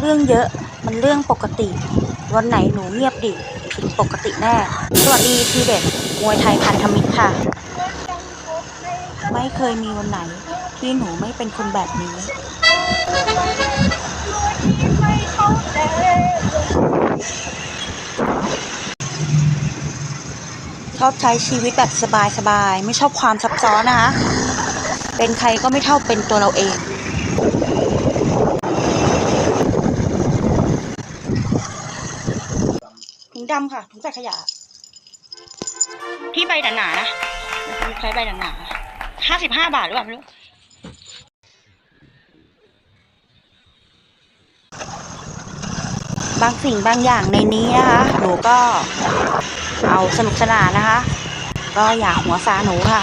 เรื่องเยอะมันเรื่องปกติ วันไหนหนูเงียบดิผิดปกติแน่ สวัสดีทีเด็ดมวยไทยพันธมิตรค่ะ ไม่เคยมีวันไหนที่หนูไม่เป็นคนแบบนี้ชอบใช้ชีวิตแบบสบายๆ ไม่ชอบความซับซ้อนนะคะ เป็นใครก็ไม่เท่าเป็นตัวเราเอง ถุง ดำค่ะ ถุงใส่ขยะพี่ใบหนาๆนะใช้ใบหนาๆห้าสิบห้าบาทหรือเปล่าไม่รู้บางสิ่งบางอย่างในนี้นะคะ หนูก็เอาสนุกสนานนะคะ ก็อย่าหัวซาหนูค่ะ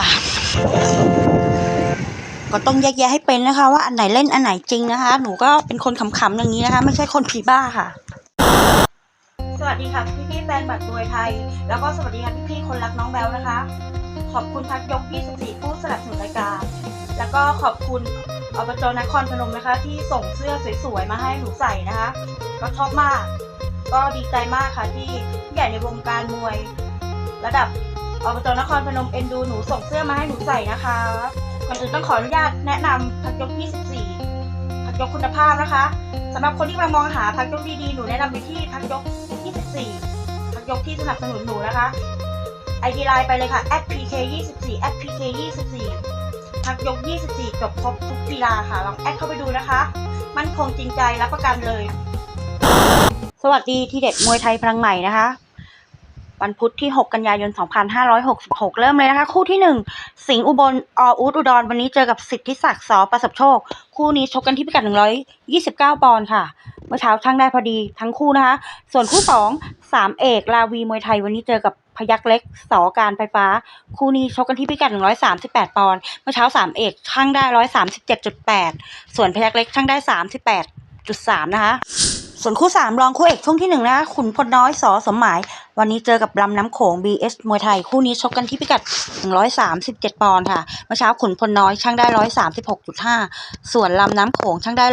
ก็ต้องแยกแยะให้เป็นนะคะ ว่าอันไหนเล่นอันไหนจริงนะคะ หนูก็เป็นคนขำๆอย่างนี้นะคะ ไม่ใช่คนผีบ้าค่ะ วัสดีค่ะพี่พี่แฟนบัตรมวยไทย แล้วก็สวัสดีค่ะพี่พี่คนรักน้องแบลนะคะ ขอบคุณพักยก24ผู้สนับสนุนรายการ แล้วก็ขอบคุณอบจนครพนมนะคะ ที่ส่งเสื้อสวยๆมาให้หนูใส่นะคะ ก็ชอบมาก ก็ดีใจมากค่ะที่ใหญ่ในวงการมวย ระดับอบจนครพนมเอ็นดูหนูส่งเสื้อมาให้หนูใส่นะคะก่อนอื่นต้องขออนุญาตแนะนำพักยก 24 พักยกคุณภาพนะคะสำหรับคนที่กำลังมองหาพักยกดีๆ หนูแนะนำไปที่พักยก 24พักยกที่สนับสนุนหนูนะคะ ID ไลน์ไปเลยค่ะ @pk 24 @pk 24พักยก 24 จบครบทุกกีฬาค่ะ ลองแอดเข้าไปดูนะคะ มั่นคงจริงใจรับประกันเลย สวัสดีที่เด็ดมวยไทยพลังใหม่นะคะ วันพุธที่ 6 กันยายน 2566 เริ่มเลยนะคะ คู่ที่ 1 สิงห์อุบลออูดอุดร วันนี้เจอกับสิทธิศักดิ์สอประสบโชค คู่นี้ชกกันที่พิกัด 129 ปอนด์ค่ะ เมื่อเช้าช่างได้พอดีทั้งคู่นะคะ ส่วนคู่2สามเอกลาวีมวยไทย วันนี้เจอกับพยักเล็กสอการไฟฟ้า คู่นี้ชกกันที่พิกัด 138 ปอนด์เมื่อเช้าสามเอกช่างได้ 137.8 ส่วนพยักเล็กช่างได้ 38.3 นะคะ ส่วนคู่สามรองคู่เอกช่วงที่หนึ่งนะคะขุนพลน้อยสอสมหมาย วันนี้เจอกับลำน้ำโขง BS มวยไทย คู่นี้ชกกันที่พิกัด 137 ปอนด์ค่ะ เมื่อเช้าขุนพลน้อยช่างได้ 136.5 ส่วนลำน้ำโขงช่างได้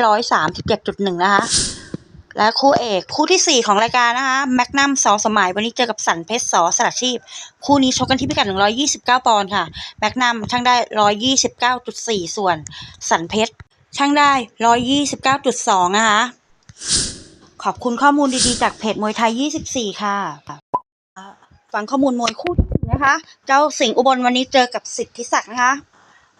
137.1 นะคะ และคู่เอกคู่ที่ 4 ของรายการนะคะแมกนัมสอสมหมาย วันนี้เจอกับสันเพชรสอสลัดชีพ คู่นี้ชกกันที่พิกัด 129 ปอนด์ค่ะแมกนัมช่างได้ 129.4 ส่วนสันเพชรช่างได้ 129.2 นะคะ ขอบคุณข้อมูลดีๆ จากเพจมวยไทย 24 ค่ะ ฟังข้อมูลมวยคู่ที่หนึ่งนะคะ เจ้าสิงห์อุบลวันนี้เจอกับสิทธิศักดิ์นะคะ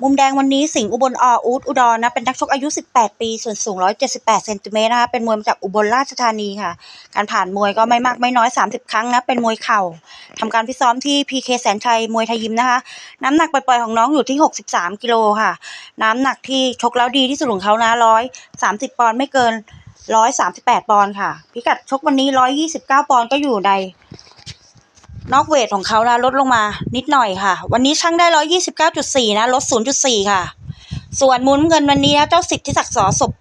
มุมแดงวันนี้สิงห์อุบลออูดอุดรนะ เป็นนักชกอายุ 18 ปี ส่วนสูง 178 เซนติเมตรนะคะ เป็นมวยมาจากอุบลราชธานีค่ะ การผ่านมวยก็ไม่มากไม่น้อย 30 ครั้งนะ เป็นมวยเข่าทำการฟิซ้อมที่ PK แสนชัยมวยไทยยิมนะคะ น้ำหนักปล่อยๆของน้องอยู่ที่ 63 กิโลค่ะ น้ำหนักที่ชกแล้วดีที่สุดของเขานะ130 ปอนด์ไม่เกิน 138ปดปอนด์ค่ะ พิกัดชกวันนี้129ปอนด์ก็อยู่ใน นอกเวทของเขานะลดลงมานิดหน่อยค่ะ วันนี้ช่างได้129.4นะลด0.4ค่ะ ส่วนมุนเงินวันนี้นะเจ้าสิทธิศักดิ์สอศพ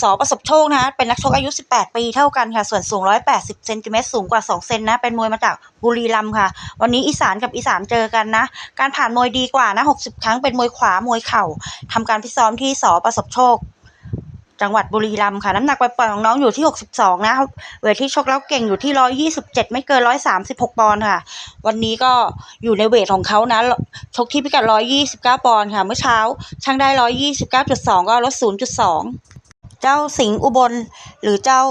สอประสบโชคนะเป็นนักชกอายุ 18 ปีเท่ากันค่ะ ส่วนสูง 180เซนติเมตรสูงกว่า 2 เซนนะ เป็นมวยมาจากบุรีรัมย์ค่ะ วันนี้อีสานกับอีสานเจอกันนะ การผ่านมวยดีกว่านะ 60 ครั้งเป็นมวยขวามวยเข่าทำการฟิซ้อมที่สอประสบโชค จังหวัดบุรีรัมย์ค่ะ น้ำหนักปล่อยๆของน้องอยู่ที่ 62 นะเวทที่ชกแล้วเก่งอยู่ที่ 127 ไม่เกิน 136 ปอนด์ค่ะ วันนี้ก็อยู่ในเวทของเขานะ ชกที่พิกัด 129 ปอนด์ค่ะ เมื่อเช้าช่างได้ 129.2 ก็ลด 0.2 เจ้าสิงห์อุบลหรือเจ้า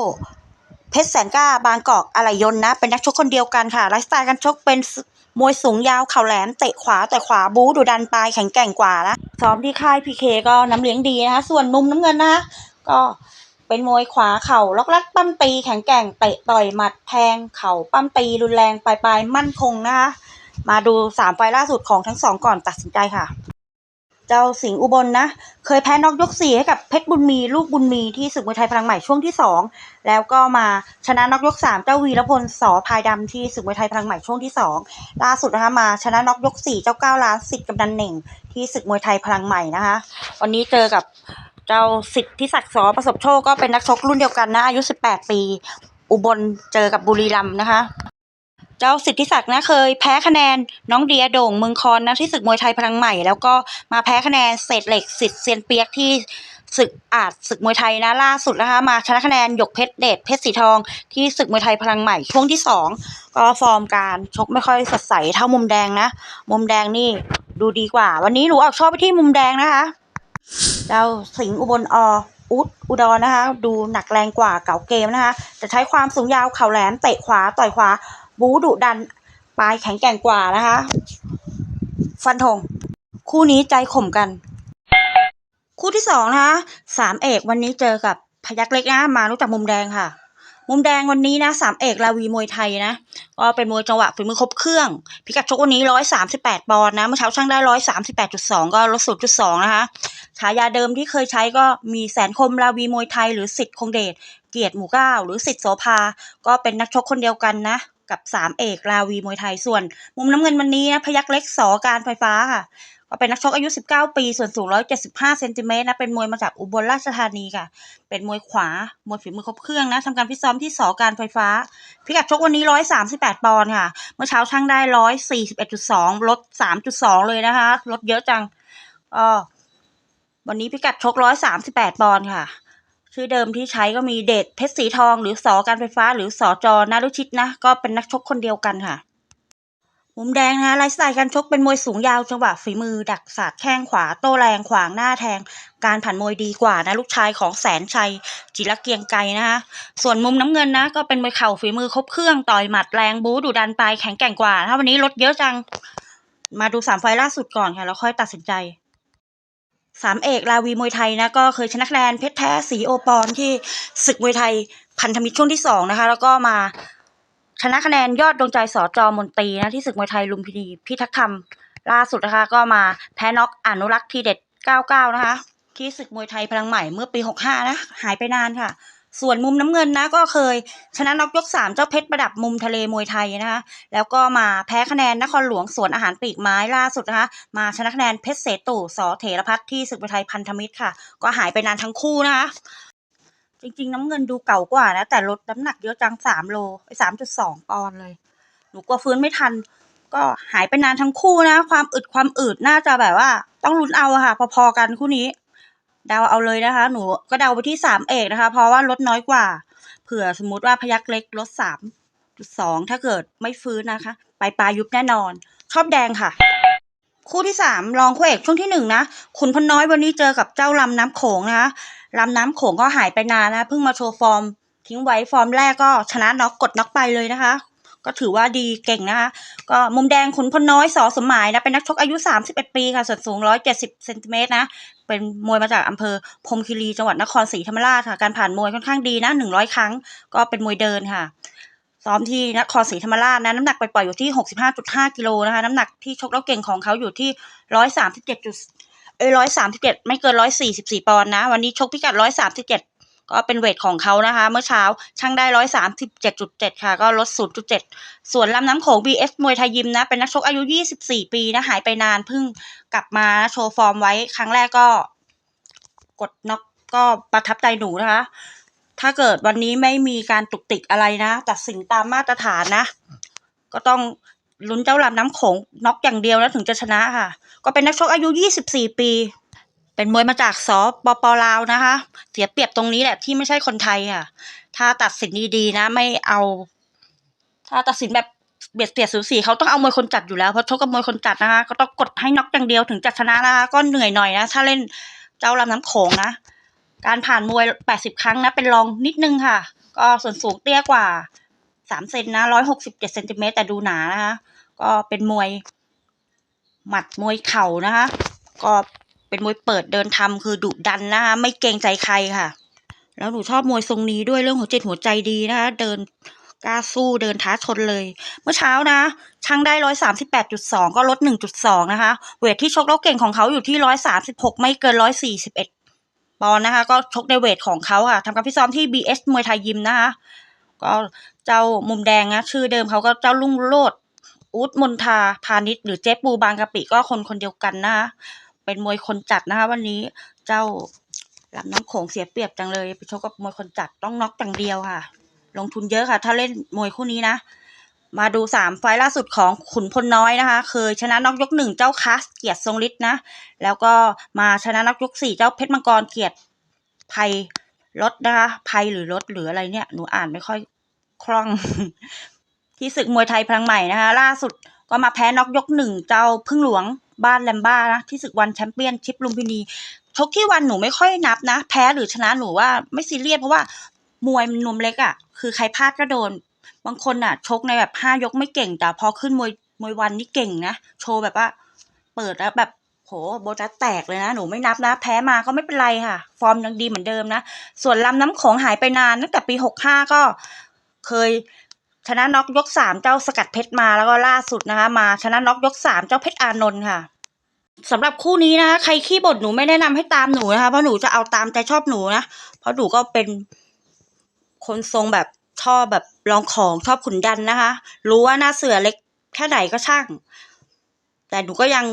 เพชรแสนกล้าบางกอกอะไหลยนต์นะ เป็นนักชกคนเดียวกันค่ะไลฟ์สไตล์การชกเป็นมวยสูงยาวเข่าแหลมเตะขวาแต่ขวาบู๊ดุดันปลายแข็งแกร่งกว่านะซ้อมที่ค่ายพีเคก็น้ำเลี้ยงดีนะคะ ส่วนมุมน้ำเงินนะคะ ก็เป็นมวยขวาเข่าล็อกลัดปั้มตีแข็งแกร่งเตะต่อยหมัดแทงเข่าปั้มตีรุนแรงปลายปลายมั่นคงนะคะมาดูสามไฟล์ล่าสุดของทั้งสองก่อนตัดสินใจค่ะ เจ้าสิงห์อุบลนะเคยแพ้น็อกยกสี่ให้กับเพชรบุญมีลูกบุญมีที่ศึกมวยไทยพลังใหม่ช่วงที่สองแล้วก็มาชนะน็อกยกสามเจ้าวีรพลสอพายดำที่ศึกมวยไทยพลังใหม่ช่วงที่สองล่าสุดนะคะมาชนะน็อกยกสี่เจ้าเก้าล้านสิทธิ์กำนันเหน่งที่ศึกมวยไทยพลังใหม่นะคะ วันนี้เจอกับ เจ้าสิทธิศักดิ์สอประสบโชคก็เป็นนักชกรุ่นเดียวกันนะ อายุ 18 ปี อุบลเจอกับบุรีรัมย์นะคะ เจ้าสิทธิศักดิ์นะเคยแพ้คะแนนน้องเดียโด่งเมืองคอนนะที่ศึกมวยไทยพลังใหม่ แล้วก็มาแพ้คะแนนเศษเหล็กสิทธิ์เซียนเปียกที่ศึกอาจศึกมวยไทยนะล่าสุดนะคะ มาชนะคะแนนหยกเพชรเดชเพชรสีทองที่ศึกมวยไทยพลังใหม่ช่วงที่สองก็ฟอร์มการชกไม่ค่อยสดใสเท่ามุมแดงนะ มุมแดงนี่ดูดีกว่า วันนี้หนูออกชอบไปที่มุมแดงนะคะ เจ้าสิงห์อุบลออุดอุดรนะคะ ดูหนักแรงกว่าเก่าเกมนะคะจะใช้ความสูงยาวเข่าแหลมเตะขวาต่อยขวา บูดุดันปลายแข็งแกร่งกว่านะคะ ฟันธงคู่นี้ใจข่มกัน คู่ที่สองนะคะสามเอกวันนี้เจอกับพยักเล็กนะมารู้จักมุมแดงค่ะ มุมแดงวันนี้นะสามเอกลาวีมวยไทยนะก็เป็นมวยจังหวะฝีมือครบเครื่อง พิกัดชกวันนี้ร้อยสามสิบแปดปอนด์นะเมื่อเช้าช่างได้ร้อยสามสิบแปดจุดสองก็ลดศูนย์จุดสองนะคะฉายาเดิมที่เคยใช้ก็มีแสนคมลาวีมวยไทยหรือสิทธิ์คงเดชเกียรติหมู่เก้าหรือสิทธิ์โสภา ก็เป็นนักชกคนเดียวกันนะกับสามเอกลาวีมวยไทยส่วน มุมน้ำเงินวันนี้นะพยักเล็กสอการไฟฟ้าค่ะ เป็นนักชกอายุ 19 ปี ส่วนสูง 175 เซนติเมตรนะ เป็นมวยมาจากอุบลราชธานีค่ะ เป็นมวยขวา มวยฝีมือครบเครื่องนะทำการฟิซ้อมที่สอการไฟฟ้า พิกัดชกวันนี้ 138 ปอนด์ค่ะ เมื่อเช้าช่างได้ 141.2 ลด 3.2 เลยนะคะ ลดเยอะจังก็วันนี้พิกัดชก 138 ปอนด์ค่ะ ชื่อเดิมที่ใช้ก็มีเดชเพชรสีทอง หรือสอการไฟฟ้า หรือสอจอนารุชิตนะ ก็เป็นนักชกคนเดียวกันค่ะ มุมแดงนะไลฟ์สไตล์การชกเป็นมวยสูงยาวจังหวะฝีมือ ดักศาสต์แข้งขวาโต้แรงขวางหน้าแทง การผ่านมวยดีกว่านะ ลูกชายของแสนชัย จิรเกียงไกรนะคะส่วนมุมน้ำเงินนะ ก็เป็นมวยเข่าฝีมือครบเครื่องต่อยหมัดแรงบู๊ดุดันปลายแข็งแกร่งกว่าถ้าวันนี้ลดเยอะจัง มาดูสามไฟล์ล่าสุดก่อนค่ะแล้วค่อยตัดสินใจสามเอกลาวีมวยไทยนะก็เคยชนะคะแนนเพชรแท้สีโอปอนที่ศึกมวยไทยพันธมิตรช่วงที่สองนะคะ แล้วก็มา ชนะคะแนนยอดดวงใจสอจอมนตรีนะที่ศึกมวยไทยลุมพินีพิทักษ์ธรรม ล่าสุดนะคะ ก็มาแพ้น็อกอนุรักษ์ทีเด็ด 99 นะคะ ที่ศึกมวยไทยพลังใหม่เมื่อปี 65 นะ หายไปนานค่ะ ส่วนมุมน้ำเงินนะ ก็เคย ชนะน็อกยก 3 เจ้าเพชรประดับมุมทะเลมวยไทยนะคะ แล้วก็มาแพ้คะแนนนครหลวงสวนอาหารปีกไม้ล่าสุดนะคะ มาชนะคะแนนเพชรเสตู่สอเถรพัฒน์ที่ศึกมวยไทยพันธมิตรค่ะ ก็หายไปนานทั้งคู่นะคะ จริง ๆ น้ำเงินดูเก่ากว่านะ แต่ลดน้ำหนักเยอะจังสามโลไปสามจุดสองปอนเลย หนูกลัวฟื้นไม่ทัน ก็หายไปนานทั้งคู่นะ ความอึดความอืดน่าจะแบบว่า ต้องลุ้นเอาอะค่ะ พอๆกันคู่นี้ เดาเอาเลยนะคะ หนูก็เดาไปที่สามเอกนะคะ เพราะว่าลดน้อยกว่า เผื่อสมมุติว่าพยักเล็กลดสามจุดสองถ้าเกิดไม่ฟื้นนะคะ ไปปลายุบแน่นอน ชอบแดงค่ะ คู่ที่สามรองคู่เอกช่วงที่หนึ่งนะขุนพลน้อยวันนี้เจอกับเจ้าลำน้ำโขงนะคะลำน้ำโขงก็หายไปนานนะเพิ่งมาโชว์ฟอร์ม ทิ้งไว้ฟอร์มแรกก็ชนะน็อกกดน็อกไปเลยนะคะ ก็ถือว่าดีเก่งนะคะ ก็มุมแดงขุนพลน้อยสอสมหมายนะเป็นนักชกอายุ 31 ปีค่ะส่วนสูง 170เซนติเมตรนะเป็นมวยมาจากอำเภอพรมคีรีจังหวัดนครศรีธรรมราชค่ะการผ่านมวยค่อนข้างดีนะ100 ครั้ง ก็เป็นมวยเดินค่ะ ซ้อมที่นครศรีธรรมราชนะน้ำหนักไปปล่อยอยู่ที่ 65.5กิโลนะคะน้ำหนักที่ชกแล้วเก่งของเขาอยู่ที่ 137จุดเอ้ย137ไม่เกิน144ปอนด์นะ วันนี้ชกพิกัด137ก็เป็นเวทของเขานะคะ เมื่อเช้าช่างได้137.7ค่ะ ก็ลด0.7ส่วนลำน้ำโขง BS มวยไทยยิมนะ เป็นนักชกอายุ24ปีนะ หายไปนานเพิ่งกลับมาโชว์ฟอร์มไว้ครั้งแรกก็ กดน็อกก็ประทับใจหนูนะคะ ถ้าเกิดวันนี้ไม่มีการตุกติกอะไรนะตัดสินตามมาตรฐานนะ ก็ต้องลุ้นเจ้าลำน้ำโขงน็อกอย่างเดียวแล้วถึงจะชนะค่ะ ก็เป็นนักชกอายุ 24 ปี เป็นมวยมาจากสปปลาวนะคะ เสียเปรียบตรงนี้แหละที่ไม่ใช่คนไทยค่ะ ถ้าตัดสินดีๆนะ ไม่เอา ถ้าตัดสินแบบเบียดเสียดสูสีเขาต้องเอามวยคนจัดอยู่แล้วเพราะชกกับมวยคนจัดนะคะ ก็ต้องกดให้น็อกอย่างเดียวถึงจะชนะนะคะก็เหนื่อยหน่อยนะถ้าเล่นเจ้าลำน้ำโขงนะ การผ่านมวย 80 ครั้งนะ เป็นรองนิดนึงค่ะ ก็ส่วนสูงเตี้ยกว่า 3 เซนนะ 167เซนติเมตรแต่ดูหนานะคะ ก็เป็นมวย หมัดมวยเข่านะคะ ก็เป็นมวยเปิดเดินทำคือดุดันนะคะ ไม่เกรงใจใครค่ะ แล้วหนูชอบมวยทรงนี้ด้วยเรื่องหัวจิตหัวใจดีนะคะ เดินกล้าสู้เดินท้าชนเลย เมื่อเช้านะช่างได้ร้อยสามสิบแปดจุดสองก็ลดหนึ่งจุดสองนะคะ เวทที่ชกแล้วเก่งของเขาอยู่ที่ร้อยสามสิบหกไม่เกินร้อยสี่สิบเอ็ด ปอนนะคะ ก็ชกในเวทของเขาค่ะทำการฟิซ้อมที่ BS มวยไทยยิมนะคะ ก็เจ้ามุมแดงนะชื่อเดิมเขาก็เจ้าลุงโลดอูดมนทาพาณิชย์หรือเจ๊ปูบางกะปิก็คนคนเดียวกันนะคะเป็นมวยคนจัดนะคะ วันนี้เจ้าลำน้ำโขงเสียเปรียบจังเลย ไปชกกับมวยคนจัดต้องน็อกอย่างเดียวค่ะ ลงทุนเยอะค่ะ ถ้าเล่นมวยคู่นี้นะ มาดูสามไฟล์ล่าสุดของขุนพลน้อยนะคะเคยชนะนอกยกหนึ่งเจ้าคัสเกียรติทรงฤทธิ์นะ แล้วก็มาชนะนอกยกสี่เจ้าเพชรมังกรเกียรติภัยรถนะคะภัยหรือรถหรืออะไรเนี่ย หนูอ่านไม่ค่อยคล่อง ที่ศึกมวยไทยพลังใหม่นะคะ ล่าสุดก็มาแพ้นอกยกหนึ่งเจ้าพึ่งหลวงบ้านแลมบ้านะที่ศึกวันแชมเปี้ยนชิปลุมพินีชกที่วันหนูไม่ค่อยนับนะ แพ้หรือชนะหนูว่าไม่ซีเรียสเพราะว่ามวยมันนวมเล็กอะ่ะ คือใครพลาดก็โดน บางคนอะ ชกในแบบห้ายกไม่เก่ง แต่พอขึ้นมวยมวยวันนี่เก่งนะ โชว์แบบว่า เปิดแล้วแบบโหโบจัสแตกเลยนะหนูไม่นับนะแพ้มาก็ไม่เป็นไรค่ะ ฟอร์มยังดีเหมือนเดิมนะ ส่วนลำน้ำโขงหายไปนานตั้งแต่ปีหกห้าก็เคยชนะน็อกยกสามเจ้าสกัดเพชรมาแล้วก็ล่าสุดนะคะมาชนะน็อกยกสามเจ้าเพชรอานนท์ค่ะสำหรับคู่นี้นะใครขี้บ่นหนูไม่แนะนำให้ตามหนูนะคะเพราะหนูจะเอาตามใจชอบหนูนะเพราะหนูก็เป็นคนทรงแบบ ชอบแบบลองของชอบขุนดันนะคะ รู้ว่าหน้าเสือเล็กแค่ไหนก็ช่าง แต่หนูก็ยัง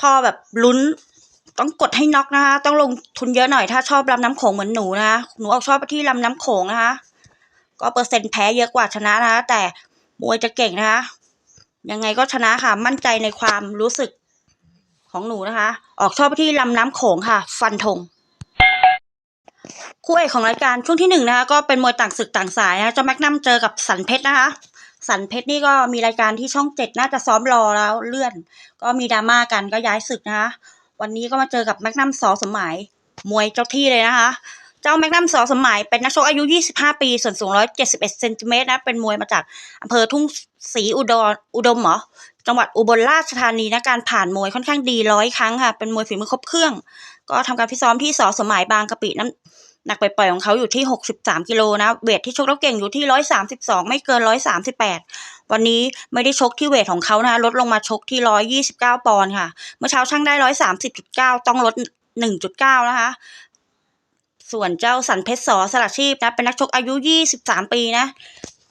ชอบแบบลุ้น ต้องกดให้น็อกนะคะ ต้องลงทุนเยอะหน่อยถ้าชอบลำน้ำโขงเหมือนหนูนะคะหนูออกชอบที่ลำน้ำโขงนะคะ ก็เปอร์เซ็นต์แพ้เยอะกว่าชนะนะคะ แต่มวยจะเก่งนะคะยังไงก็ชนะค่ะ มั่นใจในความรู้สึกของหนูนะคะ ออกชอบที่ลำน้ำโขงค่ะ ฟันธง คู่เอกของรายการช่วงที่หนึ่งนะคะก็เป็นมวยต่างศึกต่างสายนะเจ้าแมกนัมเจอกับสันเพชรนะคะสันเพชรนี่ก็มีรายการที่ช่องเจ็ดน่าจะซ้อมรอแล้วเลื่อน ก็มีดราม่ากันก็ย้ายศึกนะคะวันนี้ก็มาเจอกับแมกนัมสอสมหมายมวยเจ้าที่เลยนะคะ เจ้าแมกนัมสอสมหมายเป็นนักชกอายุ 25 ปี ส่วนสูง 171เซนติเมตรนะเป็นมวยมาจากอำเภอทุ่งศรีอุดรอุดมเหรอจังหวัดอุบลราชธานีนะการผ่านมวยค่อนข้างดีร้อยครั้งค่ะ เป็นมวยฝีมือครบเครื่อง ก็ทำการฟิซ้อมที่สอสมหมายบางกะปิน้ำ หนักปล่อยๆของเขาอยู่ที่ 63 กิโลนะ เวทที่ชกแล้วเก่งอยู่ที่ 132 ไม่เกิน 138 วันนี้ไม่ได้ชกที่เวทของเขานะ ลดลงมาชกที่ 129 ปอนด์ค่ะ เมื่อเช้าช่างได้ 130.9 ต้องลด 1.9 นะคะ ส่วนเจ้าสันเพชรสอสลัดชีพนะ เป็นนักชกอายุ 23 ปีนะ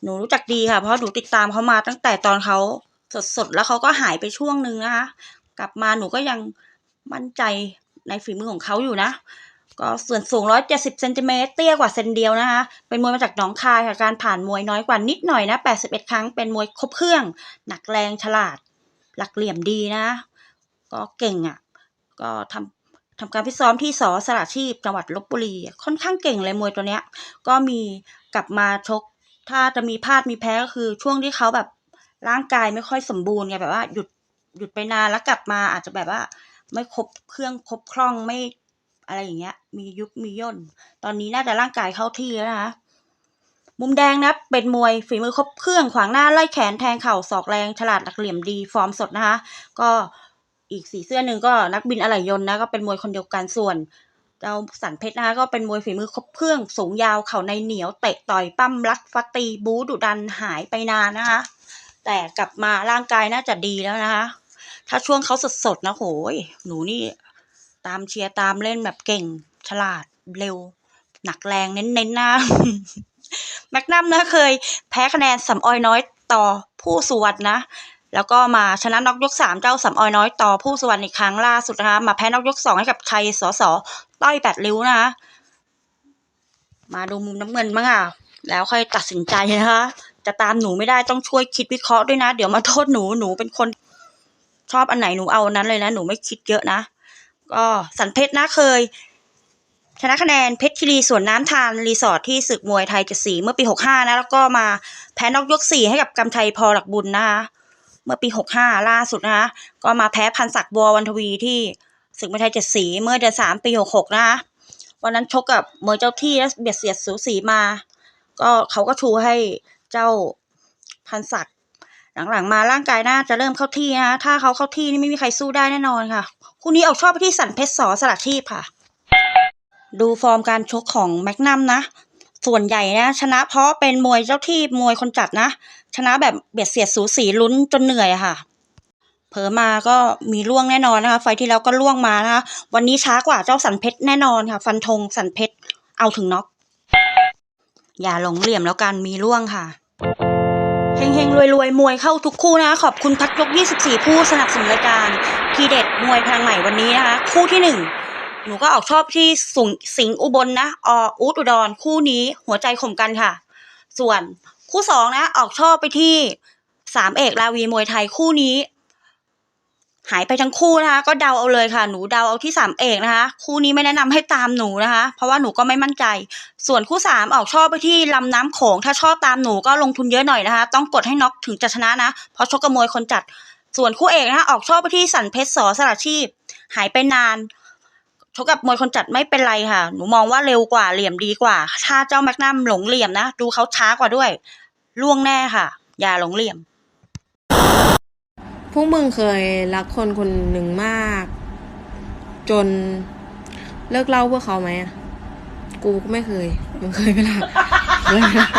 หนูรู้จักดีค่ะ เพราะหนูติดตามเขามาตั้งแต่ตอนเขาสดๆ แล้วเขาก็หายไปช่วงหนึ่งนะคะ กลับมาหนูก็ยังมั่นใจในฝีมือของเขาอยู่นะ ก็ส่วนสูง 170เซนติเมตรเตี้ยกว่าเซนเดียวนะคะ เป็นมวยมาจากหนองคายค่ะ การผ่านมวยน้อยกว่านิดหน่อยนะ 81 ครั้ง เป็นมวยครบเครื่อง หนักแรงฉลาด หลักเหลี่ยมดีนะ ก็เก่งอะ ก็ทำทำการฟิซ้อมที่สอสระชีพจังหวัดลบบุรี ค่อนข้างเก่งเลยมวยตัวเนี้ย ก็มีกลับมาชก ถ้าจะมีพลาดมีแพ้ก็คือช่วงที่เขาแบบร่างกายไม่ค่อยสมบูรณ์ไงแบบว่าหยุดหยุดไปนานแล้วกลับมาอาจจะแบบว่า ไม่ครบเครื่องครบคล่องไม่ อะไรอย่างเงี้ย มียุบมีย่น ตอนนี้น่าจะร่างกายเข้าที่แล้วนะคะ มุมแดงนะ เป็นมวยฝีมือครบเครื่องขวางหน้าไล่แขนแทงเข่าศอกแรงฉลาดหลักเหลี่ยมดีฟอร์มสดนะคะ ก็อีกสีเสื้อหนึ่งก็นักบินอะไหล่ยนต์นะก็เป็นมวยคนเดียวกันส่วนเจ้าสันเพชรนะคะก็เป็นมวยฝีมือครบเครื่องสูงยาวเข่าในเหนียวเตะต่อยปั้มรัดฟัดตีบูดุดันหายไปนานนะคะ แต่กลับมาร่างกายน่าจะดีแล้วนะคะ ถ้าช่วงเขาสดๆนะโหยหนูนี่ ตามเชียร์ตามเล่นแบบเก่ง ฉลาดเร็ว หนักแรงเน้นๆนะแมกนัมนะเคยแพ้คะแนนสำออยน้อยต่อผู้สุวรรณนะ แล้วก็มาชนะน็อกยกสามเจ้าสำออยน้อยต่อผู้สุวรรณอีกครั้งล่าสุดนะคะมาแพ้น็อกยกสองให้กับชัยสอสอต้อยแปดริ้วนะคะมาดูมุมน้ำเงินบ้างอะแล้วค่อยตัดสินใจนะคะ จะตามหนูไม่ได้ต้องช่วยคิดวิเคราะห์ด้วยนะ เดี๋ยวมาโทษหนูหนูเป็นคนชอบอันไหนหนูเอานั้นเลยนะ หนูไม่คิดเยอะนะ ก็สันเพชรนะเคย ชนะคะแนนเพชรคีรีสวนน้ำทานรีสอร์ทที่ศึกมวยไทยเจ็ดสีเมื่อปีหกห้านะ แล้วก็มาแพ้นอกยกสี่ให้กับกำชัยพอหลักบุญนะคะเมื่อปีหกห้าล่าสุดนะคะก็มาแพ้พันศักดิ์บัววันทวีที่ศึกมวยไทยเจ็ดสีเมื่อเดือนสามปีหกหกนะคะวันนั้นชกกับมวยเจ้าที่และเบียดเสียดสูสีมา ก็เขาก็ชูให้เจ้าพันศักดิ์หลังๆมาร่างกายน่าจะเริ่มเข้าที่นะถ้าเขาเข้าที่นี่ไม่มีใครสู้ได้แน่นอนค่ะ คู่นี้ออกชอบไปที่สันเพชรสอสลัดชีพค่ะ ดูฟอร์มการชกของแมกนัมนะ ส่วนใหญ่นะ ชนะเพราะเป็นมวยเจ้าที่มวยคนจัดนะ ชนะแบบเบียดเสียดสูสีลุ้นจนเหนื่อยค่ะ เผลอมาก็มีล่วงแน่นอนนะคะ ไฟที่แล้วก็ล่วงมานะคะ วันนี้ช้ากว่าเจ้าสันเพชรแน่นอนค่ะ ฟันธงสันเพชรเอาถึงน็อกอย่าหลงเหลี่ยมแล้วกันมีล่วงค่ะ เฮงๆ รวยๆ มวยเข้าทุกคู่นะคะขอบคุณพักยก 24 ผู้สนับสนุนรายการทีเด็ดมวยพลังใหม่วันนี้นะคะ คู่ที่หนึ่งหนูก็ออกชอบที่สุงสิงอุบลนะออูดอุดรคู่นี้หัวใจข่มกันค่ะ ส่วนคู่สองนะ ออกชอบไปที่สามเอกลาวีมวยไทยคู่นี้ หายไปทั้งคู่นะคะ ก็เดาเอาเลยค่ะ หนูเดาเอาที่สามเอกนะคะ คู่นี้ไม่แนะนำให้ตามหนูนะคะ เพราะว่าหนูก็ไม่มั่นใจ ส่วนคู่สามออกชอบไปที่ลำน้ำโขง ถ้าชอบตามหนูก็ลงทุนเยอะหน่อยนะคะ ต้องกดให้น็อกถึงจะชนะนะ เพราะชกกระมวยคนจัด ส่วนคู่เอกนะคะออกชอบไปที่สันเพชรสอสระชีพ หายไปนานชกกับมวยคนจัดไม่เป็นไรค่ะ หนูมองว่าเร็วกว่าเหลี่ยมดีกว่า ถ้าเจ้าแมกนัมหลงเหลี่ยมนะ ดูเขาช้ากว่าด้วย ล่วงแน่ค่ะ อย่าหลงเหลี่ยม พวกมึงเคยรักคนคนหนึ่งมาก จนเลิกเล่าเพื่อเขาไหมกูก็ไม่เคย มึงเคยไหมล่ะเคยไหมล่ะ